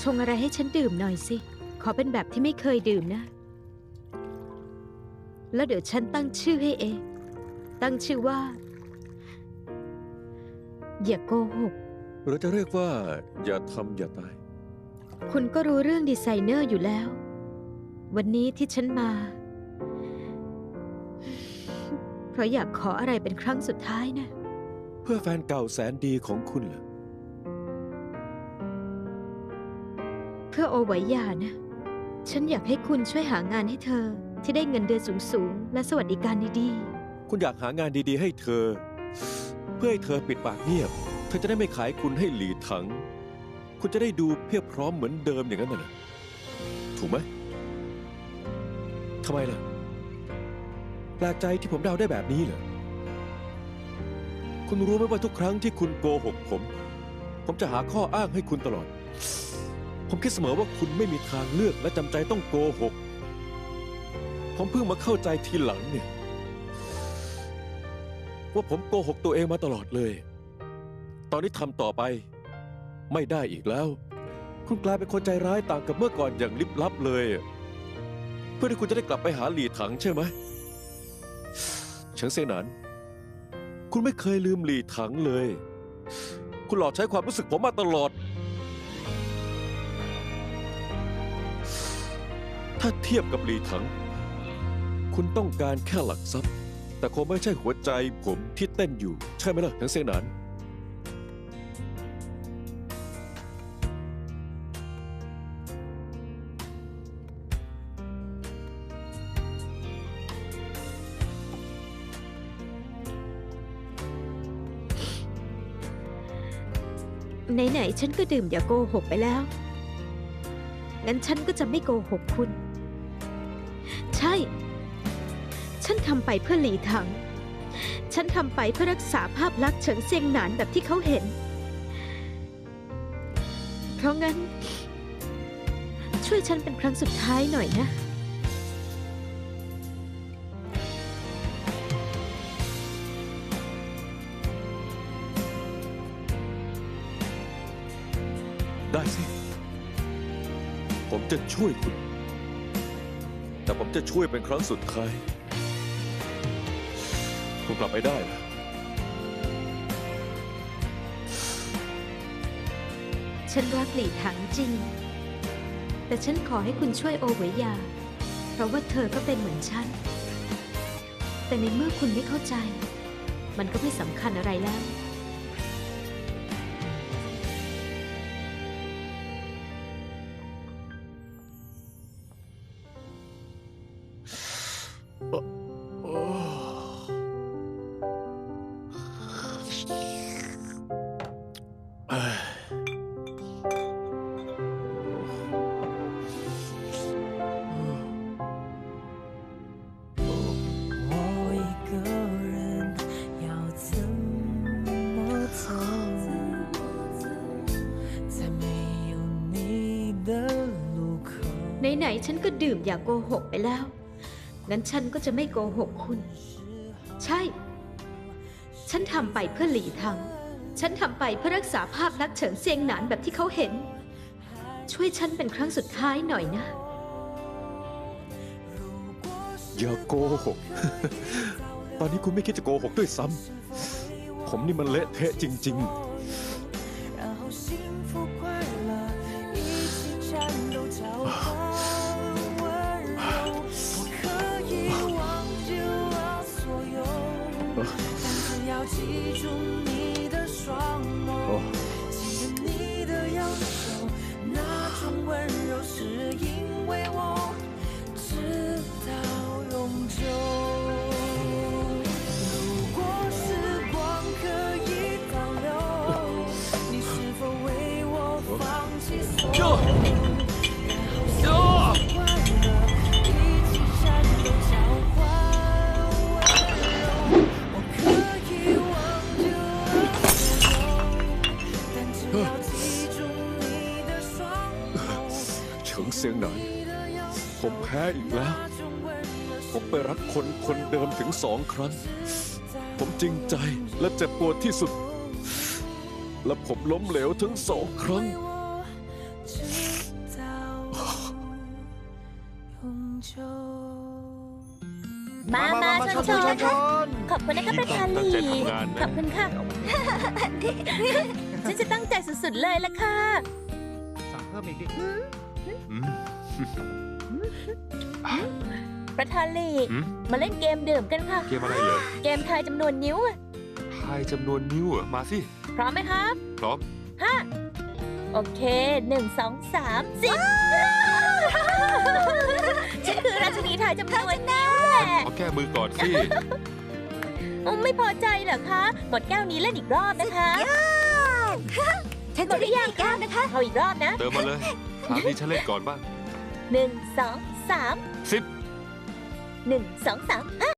ชงอะไรให้ฉันดื่มหน่อยสิ ขอเป็นแบบที่ไม่เคยดื่มนะ แล้วเดี๋ยวฉันตั้งชื่อให้เอง ตั้งชื่อว่า อย่าโกหก หรือจะเรียกว่า อย่าทำอย่าตาย คุณก็รู้เรื่องดีไซเนอร์อยู่แล้ว วันนี้ที่ฉันมา เพราะอยากขออะไรเป็นครั้งสุดท้ายนะ เพื่อแฟนเก่าแสนดีของคุณเหรอ เพื่อโอไวยานะ ฉันอยากให้คุณช่วยหางานให้เธอ ที่ได้เงินเดือนสูงๆ และสวัสดิการดีคุณอยากหางานดีๆ ให้เธอ เพื่อให้เธอปิดปากเงียบ เธอจะได้ไม่ขายคุณให้หลีถัง คุณจะได้ดูเพียบพร้อมเหมือนเดิมอย่างนั้นน่ะเหรอถูกไหมทำไมล่ะแปลกใจที่ผมเดาได้แบบนี้เหรอคุณรู้ไหมว่าทุกครั้งที่คุณโกหกผม ผมจะหาข้ออ้างให้คุณตลอด ผมคิดเสมอว่าคุณไม่มีทางเลือกและจำใจต้องโกหก ผมเพิ่งมาเข้าใจทีหลังเนี่ย ว่าผมโกหกตัวเองมาตลอดเลย ตอนนี้ทำต่อไป ไม่ได้อีกแล้ว คุณกลายเป็นคนใจร้ายต่างกับเมื่อก่อนอย่างลิบลับเลย เพื่อที่คุณจะได้กลับไปหาหลีถังใช่ไหมเฉิงเซยหนานคุณไม่เคยลืมหลีถังเลย คุณหลอกใช้ความรู้สึกผมมาตลอด ถ้าเทียบกับหลีถัง คุณต้องการแค่หลักทรัพย์ แต่คงไม่ใช่หัวใจผมที่เต้นอยู่ ใช่ไหมล่ะทั้งเสียงหนาน ไหนๆฉันก็ดื่มอย่าโกหกไปแล้ว งั้นฉันก็จะไม่โกหกคุณ ช่ ฉันทำไปเพื่อหลีถัง ฉันทำไปเพื่อรักษาภาพลักษณ์เฉิงเซียงหนานแบบที่เขาเห็น เพราะงั้น ช่วยฉันเป็นครั้งสุดท้ายหน่อยนะได้สิ ผมจะช่วยคุณ แต่ผมจะช่วยเป็นครั้งสุดท้าย คุณกลับไปได้นะฉันรักหลี่ถังจริง แต่ฉันขอให้คุณช่วยโอเวยา เพราะว่าเธอก็เป็นเหมือนฉัน แต่ในเมื่อคุณไม่เข้าใจ มันก็ไม่สำคัญอะไรแล้ว ไหนๆฉันก็ดื่มอย่าโกหกไปแล้ว งั้นฉันก็จะไม่โกหกคุณ ใช่ ฉันทำไปเพื่อหลีทังฉันทำไปเพื่อรักษาภาพลักษณ์เฉิงเซียงหนานแบบที่เขาเห็น ช่วยฉันเป็นครั้งสุดท้ายหน่อยนะ อย่าโกหก ตอนนี้คุณไม่คิดจะโกหกด้วยซ้ำผมนี่มันเละเทะจริง然 ฉิงเสียงหนานผมแพ้อีกแล้ว ผมไปรักคนคนเดิมถึงสองครั้ง ผมจริงใจและเจ็บปวดที่สุด และผมล้มเหลวถึงสองครั้งมามามาชนชนชนขอบคุณนะคะประธานลีขอบคุณค่ะ ฉันจะตั้งใจสุดๆเลยละค่ะ สั่งเพิ่มอีกดิ ประธานหลีหืม มาเล่นเกมดื่มกันค่ะ เกมอะไรเหรอเกมทายจำนวนนิ้วอะทายจำนวนนิ้วเหรอมาสิ พร้อมไหมครับ พร้อมห้าโอเคหนึ่งสองสามสิบฉันคือราชินีทายจำนวนนิ้วแหละขอแก้มือก่อนสิอืมไม่พอใจเหรอคะ หมดแก้วนี้เล่นอีกรอบนะคะ ฉันจะได้ยังแก้วนะคะ เอาอีกรอบนะ เติมมาเลยค ราวนี้ฉันเล่นก่อนบ้างหนึ่งสองสามสิบ หนึ่งสองสาม